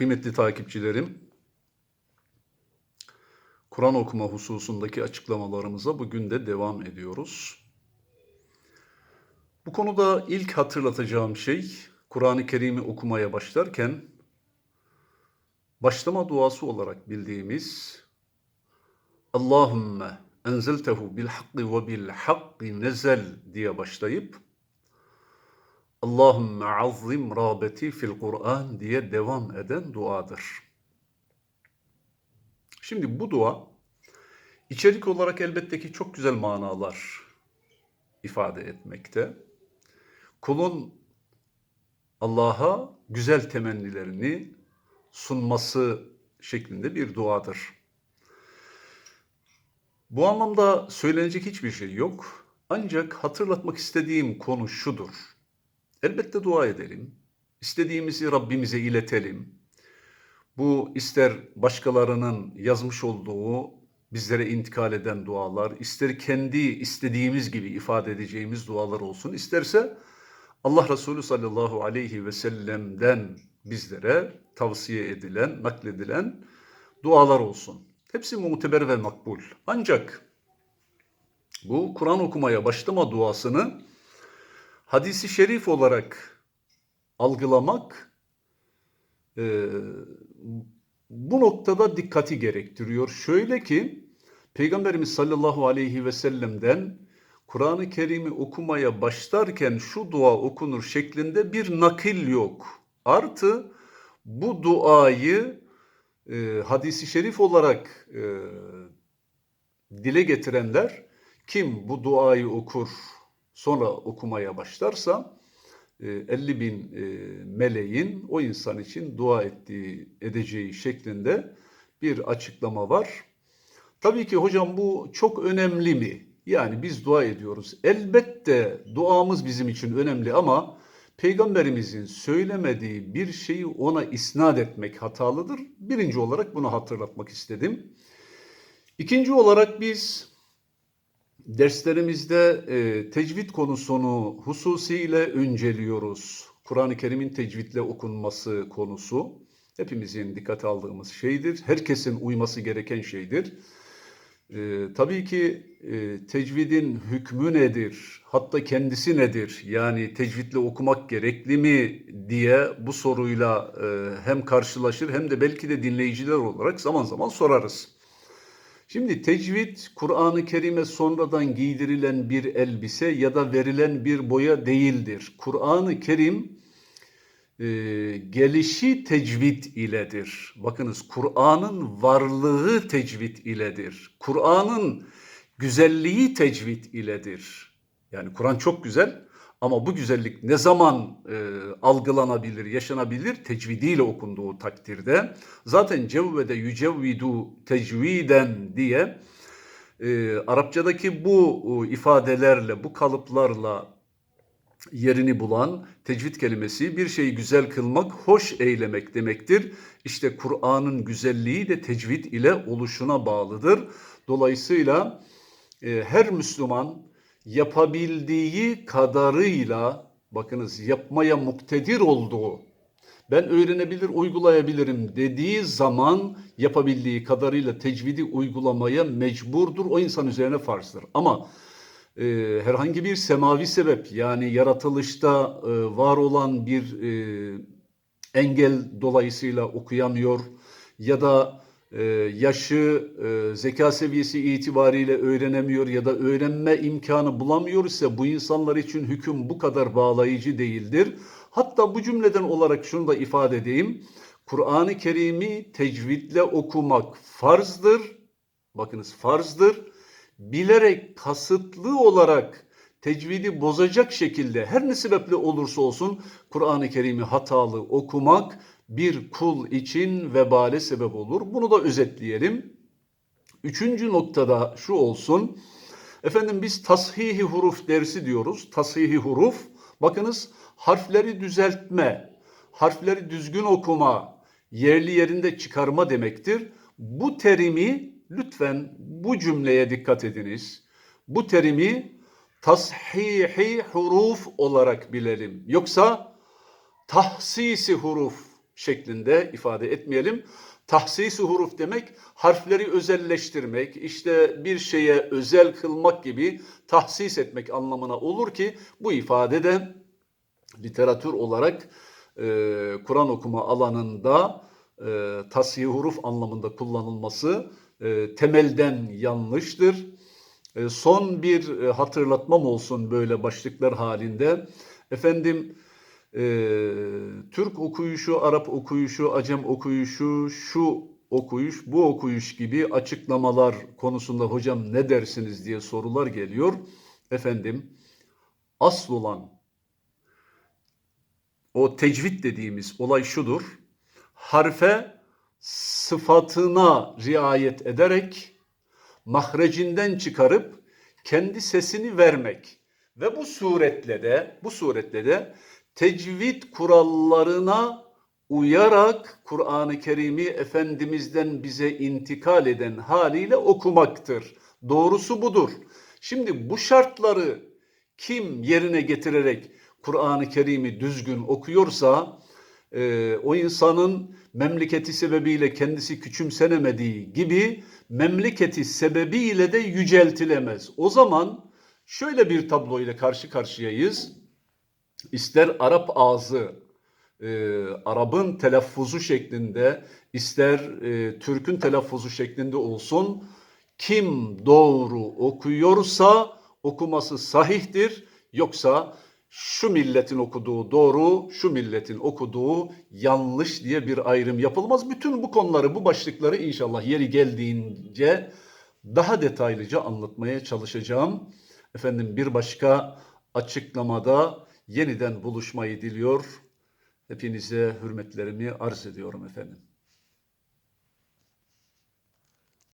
Kıymetli takipçilerim, Kur'an okuma hususundaki açıklamalarımıza bugün de devam ediyoruz. Bu konuda ilk hatırlatacağım şey, Kur'an-ı Kerim'i okumaya başlarken başlama duası olarak bildiğimiz Allahümme enzeltehu bil hakki ve bil hakki nezel diye başlayıp Allahümme azzim rabeti fil Kur'an diye devam eden duadır. Şimdi bu dua içerik olarak elbette ki çok güzel manalar ifade etmekte. Kulun Allah'a güzel temennilerini sunması şeklinde bir duadır. Bu anlamda söylenecek hiçbir şey yok. Ancak hatırlatmak istediğim konu şudur. Elbette dua edelim. İstediğimizi Rabbimize iletelim. Bu ister başkalarının yazmış olduğu bizlere intikal eden dualar, ister kendi istediğimiz gibi ifade edeceğimiz dualar olsun, isterse Allah Resulü sallallahu aleyhi ve sellem'den bizlere tavsiye edilen, nakledilen dualar olsun. Hepsi muteber ve makbul. Ancak bu Kur'an okumaya başlama duasını hadisi şerif olarak algılamak e, bu noktada dikkati gerektiriyor. Şöyle ki Peygamberimiz sallallahu aleyhi ve sellem'den Kur'an-ı Kerim'i okumaya başlarken şu dua okunur şeklinde bir nakil yok. Artı bu duayı e, hadisi şerif olarak e, dile getirenler kim bu duayı okur sonra okumaya başlarsa 50 e, bin e, meleğin o insan için dua ettiği, edeceği şeklinde bir açıklama var. Tabii ki hocam bu çok önemli mi? Yani biz dua ediyoruz. Elbette duamız bizim için önemli ama Peygamberimizin söylemediği bir şeyi ona isnat etmek hatalıdır. Birinci olarak bunu hatırlatmak istedim. İkinci olarak biz derslerimizde e, tecvid konusunu hususiyle önceliyoruz. Kur'an-ı Kerim'in tecvidle okunması konusu hepimizin dikkat aldığımız şeydir. Herkesin uyması gereken şeydir. E, tabii ki e, tecvidin hükmü nedir? Hatta kendisi nedir? Yani tecvidle okumak gerekli mi diye bu soruyla e, hem karşılaşır hem de belki de dinleyiciler olarak zaman zaman sorarız. Şimdi tecvid Kur'an-ı Kerim'e sonradan giydirilen bir elbise ya da verilen bir boya değildir. Kur'an-ı Kerim e, gelişi tecvid iledir. Bakınız Kur'an'ın varlığı tecvid iledir. Kur'an'ın güzelliği tecvid iledir. Yani Kur'an çok güzel ama bu güzellik ne zaman e, algılanabilir, yaşanabilir? Tecvidiyle okunduğu takdirde. Zaten cevvede yücevvidu tecviden diye e, Arapçadaki bu e, ifadelerle, bu kalıplarla yerini bulan tecvid kelimesi bir şeyi güzel kılmak, hoş eylemek demektir. İşte Kur'an'ın güzelliği de tecvid ile oluşuna bağlıdır. Dolayısıyla e, her Müslüman yapabildiği kadarıyla bakınız yapmaya muktedir olduğu ben öğrenebilir, uygulayabilirim dediği zaman yapabildiği kadarıyla tecvidi uygulamaya mecburdur. O insan üzerine farzdır. Ama e, herhangi bir semavi sebep yani yaratılışta e, var olan bir e, engel dolayısıyla okuyamıyor ya da e, yaşı, e, zeka seviyesi itibariyle öğrenemiyor ya da öğrenme imkanı bulamıyor ise bu insanlar için hüküm bu kadar bağlayıcı değildir. Hatta bu cümleden olarak şunu da ifade edeyim. Kur'an-ı Kerim'i tecvidle okumak farzdır. Bakınız farzdır. Bilerek kasıtlı olarak tecvidi bozacak şekilde her ne sebeple olursa olsun Kur'an-ı Kerim'i hatalı okumak bir kul için vebale sebep olur. Bunu da özetleyelim. Üçüncü noktada şu olsun. Efendim biz tashihi huruf dersi diyoruz. Tashihi huruf. Bakınız harfleri düzeltme, harfleri düzgün okuma, yerli yerinde çıkarma demektir. Bu terimi lütfen bu cümleye dikkat ediniz. Bu terimi tashihi huruf olarak bilelim. Yoksa tahsisi huruf şeklinde ifade etmeyelim. Tahsis-i huruf demek harfleri özelleştirmek, işte bir şeye özel kılmak gibi tahsis etmek anlamına olur ki bu ifade de literatür olarak e, Kur'an okuma alanında e, tasih huruf anlamında kullanılması e, temelden yanlıştır. E, son bir e, hatırlatmam olsun böyle başlıklar halinde. Efendim e, Türk okuyuşu, Arap okuyuşu, Acem okuyuşu, şu okuyuş, bu okuyuş gibi açıklamalar konusunda hocam ne dersiniz diye sorular geliyor. Efendim asıl olan o tecvid dediğimiz olay şudur. Harfe sıfatına riayet ederek mahrecinden çıkarıp kendi sesini vermek ve bu suretle de bu suretle de tecvid kurallarına uyarak Kur'an-ı Kerim'i Efendimiz'den bize intikal eden haliyle okumaktır. Doğrusu budur. Şimdi bu şartları kim yerine getirerek Kur'an-ı Kerim'i düzgün okuyorsa e, o insanın memleketi sebebiyle kendisi küçümsenemediği gibi memleketi sebebiyle de yüceltilemez. O zaman şöyle bir tablo ile karşı karşıyayız. İster Arap ağzı, e, Arap'ın telaffuzu şeklinde, ister e, Türk'ün telaffuzu şeklinde olsun, kim doğru okuyorsa okuması sahihtir. Yoksa şu milletin okuduğu doğru, şu milletin okuduğu yanlış diye bir ayrım yapılmaz. Bütün bu konuları, bu başlıkları inşallah yeri geldiğince daha detaylıca anlatmaya çalışacağım. Efendim bir başka açıklamada yeniden buluşmayı diliyor. Hepinize hürmetlerimi arz ediyorum efendim.